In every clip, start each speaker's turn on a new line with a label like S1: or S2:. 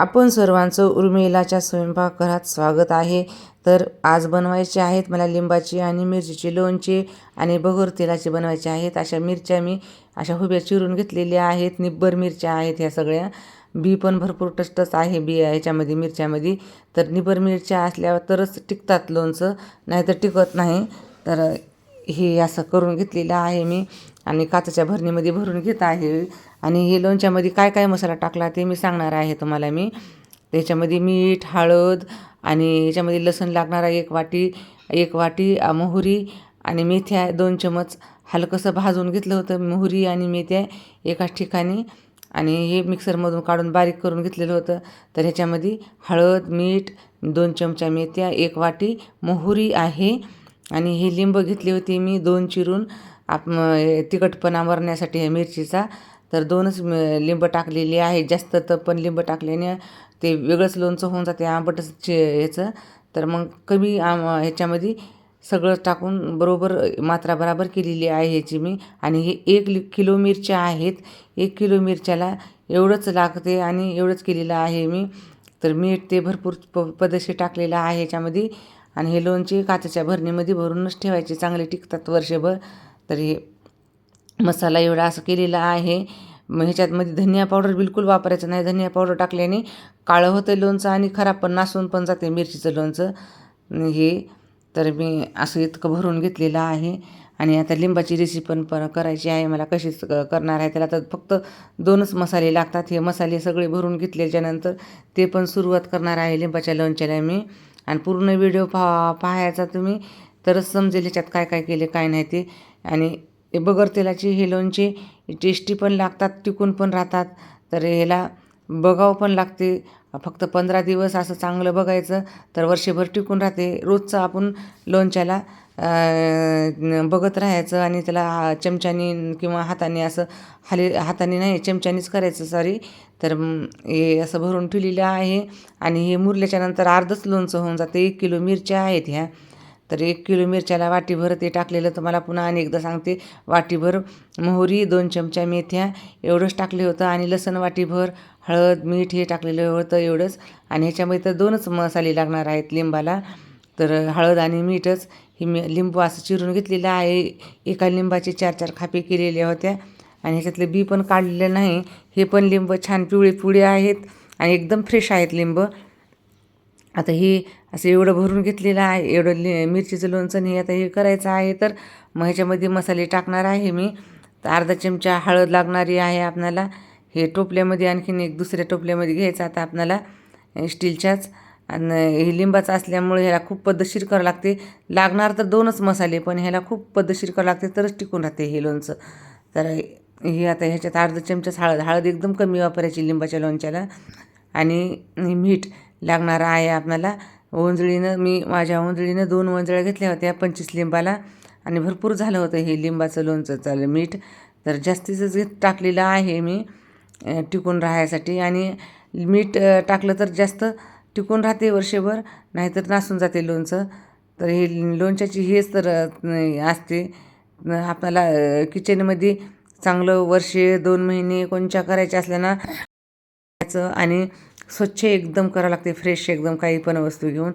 S1: आपण सर्वांचं उर्मिलाच्या स्वयंपाकघरात स्वागत आहे. तर आज बनवायचे आहेत मला लिंबाची आणि मिरचीची लोणची आणि बगर तेलाची बनवायचे आहेत. अशा मिरच्या मी अशा हुब्या चिरून घेतलेल्या आहेत. निब्बर मिरच्या आहेत ह्या सगळ्या. बी पण भरपूर टस्टच आहे बी ह्याच्यामध्ये मिरच्यामध्ये. तर निब्बर मिरच्या असल्यावर तरच टिकतात लोणचं नाहीतर टिकत नाही. तर हे असं करून घेतलेलं आहे मी आणि काचेच्या भरणीमध्ये भरून घेत आहे. आणि हे लोणच्यामध्ये काय काय मसाला टाकला ते मी सांगणार आहे तुम्हाला मी. त्याच्यामध्ये मीठ हळद आणि याच्यामध्ये लसूण लागणारा एक वाटी एक वाटी मोहरी आणि मेथ्या दोन चमच. हलकंसं भाजून घेतलं होतं मोहरी आणि मेथ्या एकाच ठिकाणी. आणि हे मिक्सरमधून काढून बारीक करून घेतलेलं होतं. तर ह्याच्यामध्ये हळद मीठ दोन चमचा मेथ्या एक वाटी मोहरी आहे. आणि हे लिंब घेतली होती मी दोन चिरून. आप तिखटपणा मरण्यासाठी हे मिरचीचा. तर दोनच लिंब टाकलेली आहे. जास्त तर पण लिंब टाकल्याने ते वेगळंच लोणचं होऊन जाते आंबटच ह्याचं तर मग कमी आम ह्याच्यामध्ये सगळं टाकून बरोबर मात्रा बराबर केलेली आहे ह्याची मी. आणि हे एक लि किलो मिरच्या आहेत. एक किलो मिरच्याला एवढंच लागते आणि एवढंच केलेलं आहे मी. तर मीठ ते भरपूर प पदशी टाकलेलं आहे ह्याच्यामध्ये आणि हे लोणचे काचेच्या भरणीमध्ये भरूनच ठेवायचे चांगले टिकतात वर्षभर. तर हे मसाला एवढा असं केलेला आहे. मग ह्याच्यातमध्ये धनिया पावडर बिलकुल वापरायचं नाही. धनिया पावडर टाकल्याने काळं होतं लोणचं आणि खराब पण नासून पण जाते मिरचीचं लोणचं. हे तर मी असं इतकं भरून घेतलेलं आहे. आणि आता लिंबाची रेसिपी पण पण करायची आहे. मला कशीच करणार आहे त्याला तर फक्त दोनच मसाले लागतात. हे मसाले सगळे भरून घेतल्याच्यानंतर ते पण सुरुवात करणार आहे लिंबाच्या लोणच्याला मी. आणि पूर्ण व्हिडिओ पा पाहायचा तुम्ही. तरच समजेल ह्याच्यात काय काय केले काय नाही ते. आणि हे बगर तेलाची हे लोणचे टेस्टी पण लागतात टिकून पण राहतात. तर ह्याला बघावं पण लागते. फक्त पंधरा दिवस असं चांगलं बघायचं तर वर्षभर टिकून राहते. रोजचं आपण लोणच्याला बघत राहायचं आणि त्याला हा- चमच्यानी किंवा हाताने असं हाली हाताने नाही चमच्यानीच करायचं सॉरी तर हे असं भरून ठेवलेलं आहे. आणि हे मुरल्याच्यानंतर अर्धच लोणचं होऊन जाते. एक किलो मिरच्या आहेत ह्या. तर एक किलो मिरच्याला वाटीभर ते टाकलेलं तुम्हाला पुन्हा आणि एकदा सांगते वाटीभर मोहरी दोन चमच्या मेथ्या एवढंच टाकले होतं आणि लसण वाटीभर हळद मीठ हे टाकलेलं होतं एवढंच. आणि ह्याच्यामध्ये तर दोनच मसाले लागणार आहेत लिंबाला. तर हळद आणि मीठच ही मी लिंबू असं चिरून घेतलेलं आहे. एका लिंबाचे चार चार खापे केलेल्या होत्या. आणि ह्याच्यातले बी पण काढलेलं नाही. हे पण लिंब छान पिवळे पिवळे आहेत आणि एकदम फ्रेश आहेत लिंब. आता हे असं एवढं भरून घेतलेलं आहे एवढं लि मिरचीचं लोणचं हे आता हे करायचं आहे तर मग ह्याच्यामध्ये मसाले टाकणार आहे मी. तर अर्धा चमचा हळद लागणारी आहे आपणाला. हे टोपल्यामध्ये आणखीन एक दुसऱ्या टोपल्यामध्ये घ्यायचं आता आपणाला स्टीलच्याच. आणि हे लिंबाचं असल्यामुळे ह्याला खूप पद्धतशीर करावं लागते. लागणार तर दोनच मसाले पण ह्याला खूप पद्धतशीर करावं लागते तरच टिकून राहते हे लोणचं. तर हे आता ह्याच्यात अर्धा चमचाच हळद हळद एकदम कमी वापरायची लिंबाच्या लोणच्याला. आणि मीठ लागणार आहे आपल्याला. ओंजळीनं मी माझ्या ओंजळीनं दोन ओंजळ्या घेतल्या होत्या पंचवीस लिंबाला. आणि भरपूर झालं होतं हे लिंबाचं लोणचं चालेल मीठ. तर जास्तीचंच घेत टाकलेलं आहे मी टिकून राहायसाठी. आणि मीठ टाकलं तर जास्त टिकून राहते वर्षभर नाहीतर नासून जाते लोणचं. तर हे लोणच्याची हेच तर असते. आपल्याला किचनमध्ये चांगलं वर्षे दोन महिने कोणच्या करायच्या असल्या ना आणि स्वच्छ एकदम करावं लागते फ्रेश एकदम काही पण वस्तू घेऊन.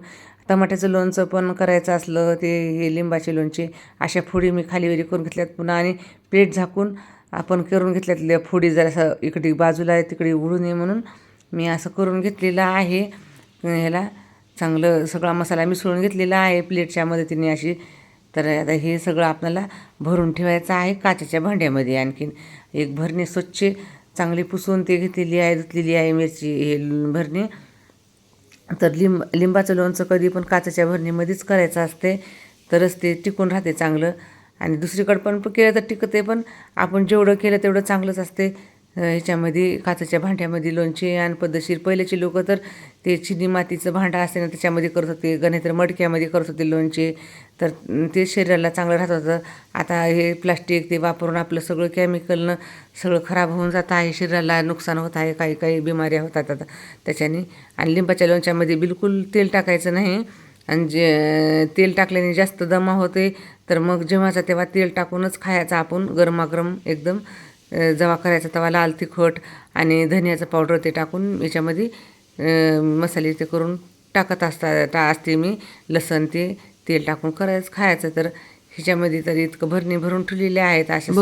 S1: टमाट्याचं लोणचं पण करायचं असलं ते हे लिंबाचे लोणचे अशा फोडी मी खाली वरी करून घेतल्यात पुन्हा आणि प्लेट झाकून आपण करून घेतल्यातल्या फोडी जरासं इकडे बाजूला आहे तिकडे उडू नये म्हणून मी असं करून घेतलेलं आहे. ह्याला चांगलं सगळा मसाला मिसळून घेतलेला आहे प्लेटच्या मदतीने अशी. तर आता हे सगळं आपल्याला भरून ठेवायचं आहे काचेच्या भांड्यामध्ये आणखीन. एक भरणे स्वच्छ चांगली पुसून ते घेतलेली आहे धुतलेली आहे मिरची हे भरणी. तर लिंब लिंबाचं लोणचं कधी पण काचेच्या भरणीमध्येच करायचं असते तरच ते टिकून राहते चांगलं. आणि दुसरीकडं पण केलं तर टिकते पण आपण जेवढं केलं तेवढं चांगलंच असते. ह्याच्यामध्ये काचेच्या भांड्यामध्ये लोणचे आणि पद्धतशीर पहिल्याचे लोक तर ते चिनी मातीचं भांडं असते ना त्याच्यामध्ये करत होते. गणे तर मडक्यामध्ये करत होते लोणचे. तर ते शरीराला चांगलं राहत होतं. आता हे प्लास्टिक ते वापरून आपलं सगळं केमिकलनं सगळं खराब होऊन जात आहे. शरीराला नुकसान होत आहे. काही काही बिमाऱ्या होतात आता. त्याच्याने आणि लिंबाच्या लोणच्यामध्ये बिलकुल तेल टाकायचं नाही. आणि जे तेल टाकल्याने जास्त दमा होते. तर मग जेव्हाचा तेव्हा तेल टाकूनच खायचा आपण. गरमागरम एकदम. अ, जेव्हा करायचा तेव्हा लाल तिखट आणि धनियाचं पावडर ते टाकून याच्यामध्ये मसाले ते करून टाकत असता टा असते मी. लसण ते तेल टाकून करायचं खायचं. तर ह्याच्यामध्ये तर इतकं भरणी भरून ठेवलेले आहेत असे